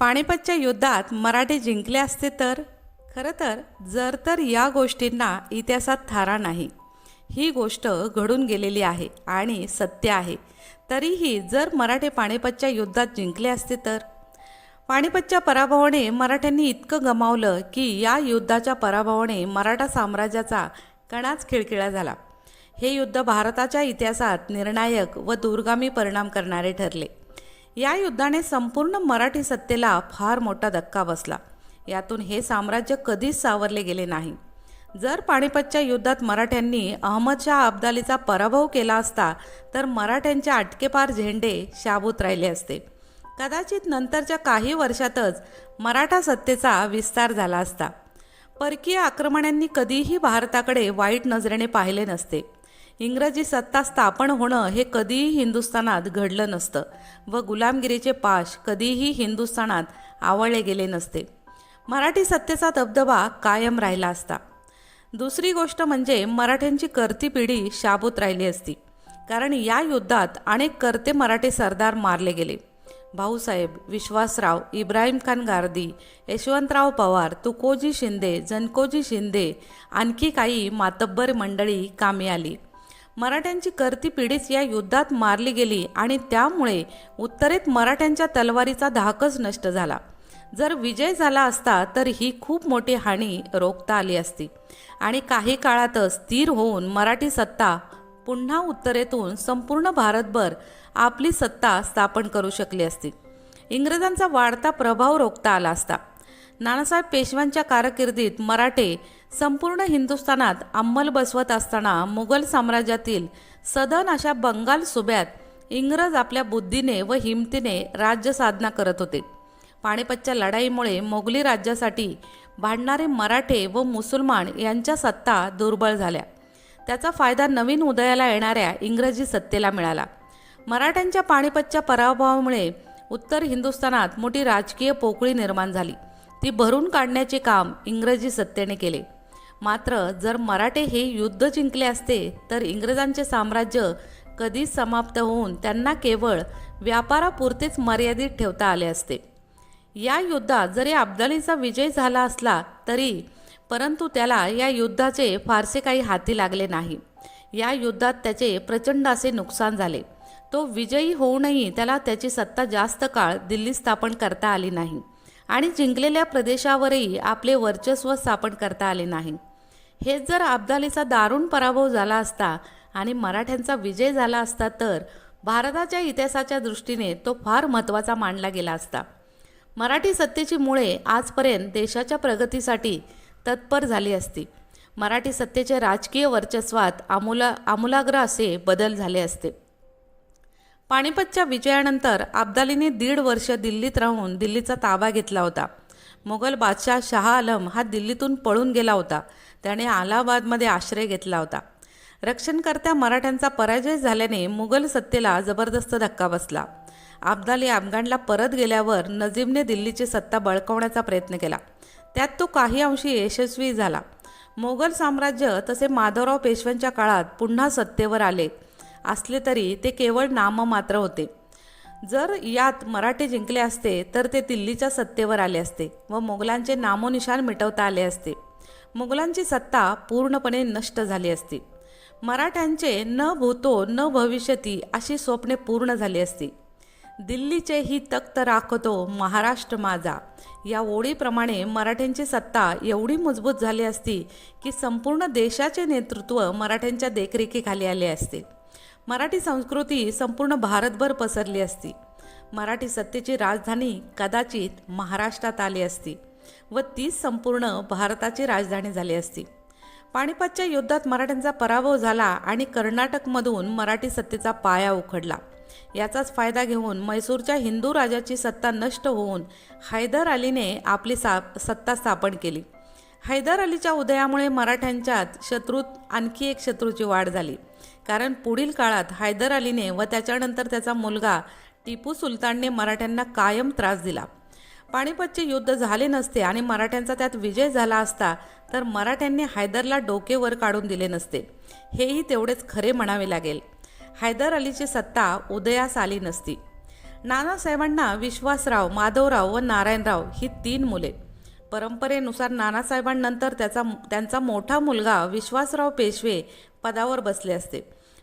पानिपतच्या युद्धात मराठे जिंकले असते तर? खरं तर जर तर या गोष्टींना इतिहासात थारा नाही. ही गोष्ट घडून गेलेली आहे आणि सत्य आहे. तरीही जर मराठे पानिपतच्या युद्धात जिंकले असते तर? पानिपतच्या पराभवाने मराठ्यांनी इतकं गमावलं की या युद्धाच्या पराभवाने मराठा साम्राज्याचा कणाच खिळखिळा झाला. हे युद्ध भारताच्या इतिहासात निर्णायक व दूरगामी परिणाम करणारे ठरले. या युद्धाने संपूर्ण मराठी सत्तेला फार मोठा धक्का बसला. यातून हे साम्राज्य कधीच सावरले गेले नाही. जर पानिपतच्या युद्धात मराठ्यांनी अहमदशाह अब्दालीचा पराभव केला असता तर मराठ्यांचे अटकेपार झेंडे शाबूत राहिले असते. कदाचित नंतरच्या काही वर्षातच मराठा सत्तेचा विस्तार झाला असता. परकीय आक्रमणांनी कधीही भारताकडे वाईट नजरेने पाहिले नसते. इंग्रजी सत्ता स्थापन होणं हे कधीही हिंदुस्थानात घडलं नसतं व गुलामगिरीचे पाश कधीही हिंदुस्थानात आवळले गेले नसते. मराठी सत्तेचा दबदबा कायम राहिला असता. दुसरी गोष्ट म्हणजे मराठ्यांची करती पिढी शाबूत राहिली असती. कारण या युद्धात अनेक करते मराठी सरदार मारले गेले. भाऊसाहेब विश्वासराव इब्राहिम खान गारदी यशवंतराव पवार तुकोजी शिंदे जनकोजी शिंदे आणखी काही मातब्बर मंडळी कामी आली. मराठ्यांची करती पिढीच या युद्धात मारली गेली आणि त्यामुळे उत्तरेत मराठ्यांच्या तलवारीचा धाकच नष्ट झाला. जर विजय झाला असता तर ही खूप मोठी हानी रोखता आली असती. आणि काही काळातच स्थिर होऊन मराठी सत्ता पुन्हा उत्तरेतून संपूर्ण भारतभर आपली सत्ता स्थापन करू शकली असती. इंग्रजांचा वाढता प्रभाव रोखता आला असता. नानासाहेब पेशव्यांच्या कारकिर्दीत मराठे संपूर्ण हिंदुस्थानात अंमल बसवत असताना मुघल साम्राज्यातील सदन अशा बंगाल सुब्यात इंग्रज आपल्या बुद्धीने व हिमतीने राज्य साधना करत होते. पानिपतच्या लढाईमुळे मोगली राज्यासाठी भांडणारे मराठे व मुसलमान यांच्या सत्ता दुर्बळ झाल्या. त्याचा फायदा नवीन उदयाला येणाऱ्या इंग्रजी सत्तेला मिळाला. मराठ्यांच्या पानिपतच्या पराभवामुळे उत्तर हिंदुस्थानात मोठी राजकीय पोकळी निर्माण झाली. ती भरून काढण्याचे काम इंग्रजी सत्तेने केले. मात्र जर मराठे हे युद्ध जिंकले असते तर इंग्रजांचे साम्राज्य कधीच समाप्त होऊन त्यांना केवळ व्यापारापुरतेच मर्यादित ठेवता आले असते. या युद्धात जरी अब्दालीचा विजय झाला असला तरी परंतु त्याला या युद्धाचे फारसे काही हाती लागले नाही. या युद्धात त्याचे प्रचंड असे नुकसान झाले. तो विजयी होऊनही त्याला त्याची सत्ता जास्त काळ दिल्ली स्थापन करता आली नाही. आणि जिंकलेल्या प्रदेशावरही आपले वर्चस्व स्थापन करता आले नाही. हेच जर अब्दालीचा दारुण पराभव झाला असता आणि मराठ्यांचा विजय झाला असता तर भारताच्या इतिहासाच्या दृष्टीने तो फार महत्त्वाचा मानला गेला असता. मराठी सत्तेची मुळे आजपर्यंत देशाच्या प्रगतीसाठी तत्पर झाली असती. मराठी सत्तेचे राजकीय वर्चस्वात आमूला आमूलाग्र असे बदल झाले असते. पानिपतच्या विजयानंतर अब्दालीने दीड वर्ष दिल्लीत राहून दिल्लीचा ताबा घेतला होता. मुघल बादशाह शाह आलम हा दिल्लीतून पळून गेला होता. त्याने अलाहाबादमध्ये आश्रय घेतला होता. रक्षणकर्त्या मराठ्यांचा पराजय झाल्याने मुघल सत्तेला जबरदस्त धक्का बसला. अब्दाली अफगाणला परत गेल्यावर नजीबने दिल्लीची सत्ता बळकावण्याचा प्रयत्न केला. त्यात तो काही अंशी यशस्वी झाला. मोगल साम्राज्य तसे माधवराव पेशव्यांच्या काळात पुन्हा सत्तेवर आले. असले तरी ते केवळ नाममात्र होते. जर यात मराठे जिंकले असते तर ते दिल्लीच्या सत्तेवर आले असते व मोगलांचे नामोनिशान मिटवता आले असते. मुघलांची सत्ता पूर्णपणे नष्ट झाली असती. मराठ्यांचे न भूतो न भविष्यती अशी स्वप्ने पूर्ण झाली असती. दिल्लीचे ही तख्त राखतो महाराष्ट्र माझा. या ओळीप्रमाणे मराठ्यांची सत्ता एवढी मजबूत झाली असती की संपूर्ण देशाचे नेतृत्व मराठ्यांच्या देखरेखीखाली आले असते. मराठी संस्कृती संपूर्ण भारतभर पसरली असती. मराठी सत्तेची राजधानी कदाचित महाराष्ट्रात आली असती व तीच संपूर्ण भारताची राजधानी झाली असती. पानिपतच्या युद्धात मराठ्यांचा पराभव झाला आणि कर्नाटकमधून मराठी सत्तेचा पाया उखडला. याचाच फायदा घेऊन मैसूरच्या हिंदू राजाची सत्ता नष्ट होऊन हैदर अलीने आपली सा सत्ता स्थापन केली. हैदर अलीच्या उदयामुळे मराठ्यांच्यात शत्रूत आणखी एक शत्रूची वाढ झाली. कारण पुढील काळात हैदर अलीने व त्याच्यानंतर त्याचा मुलगा टिपू सुलतानने मराठ्यांना कायम त्रास दिला. पानिपतचे युद्ध झाले नसते आणि मराठ्यांचा त्यात विजय झाला असता तर मराठ्यांनी हैदरला डोके वर काढून दिले नसते. हेही तेवढेच खरे म्हणावे लागेल. हैदर अलीची सत्ता उदयास आली नसती. नानासाहेबांना विश्वासराव माधवराव व नारायणराव ही तीन मुले. परंपरेनुसार नानासाहेबांनंतर त्याचा त्यांचा मोठा मुलगा विश्वासराव पेशवे पदावर बसले असते.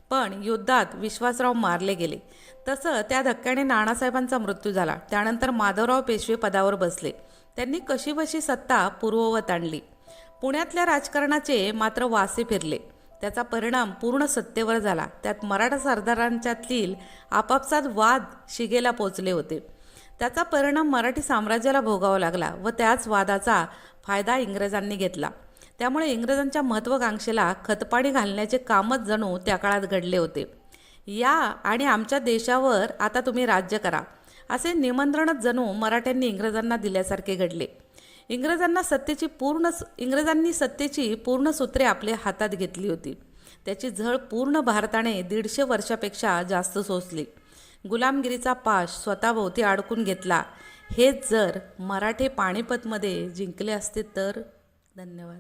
पण युद्धात विश्वासराव मारले गेले. तसं त्या धक्क्याने नानासाहेबांचा मृत्यू झाला. त्यानंतर माधवराव पेशवे पदावर बसले. त्यांनी कशीबशी सत्ता पूर्ववत आणली. पुण्यातल्या राजकारणाचे मात्र वासे फिरले. त्याचा परिणाम पूर्ण सत्तेवर झाला. त्यात मराठा सरदारांच्यातील आपापसात वाद शिगेला पोचले होते. त्याचा परिणाम मराठी साम्राज्याला भोगावा लागला व त्याच वादाचा फायदा इंग्रजांनी घेतला. त्यामुळे इंग्रजांच्या महत्त्वाकांक्षेला खतपाणी घालण्याचे कामच जणू त्या काळात घडले होते. या आणि आमच्या देशावर आता तुम्ही राज्य करा असे निमंत्रणच जणू मराठ्यांनी इंग्रजांना दिल्यासारखे घडले. इंग्रजांना सत्तेची पूर्ण इंग्रजांनी सत्तेची पूर्ण सूत्रे आपल्या हातात घेतली होती. त्याची झळ पूर्ण भारताने दीडशे वर्षापेक्षा जास्त सोसली. गुलामगिरीचा पाश स्वतःभोवती अडकून घेतला. हेच जर मराठे पाणीपतमध्ये जिंकले असते तर? धन्यवाद.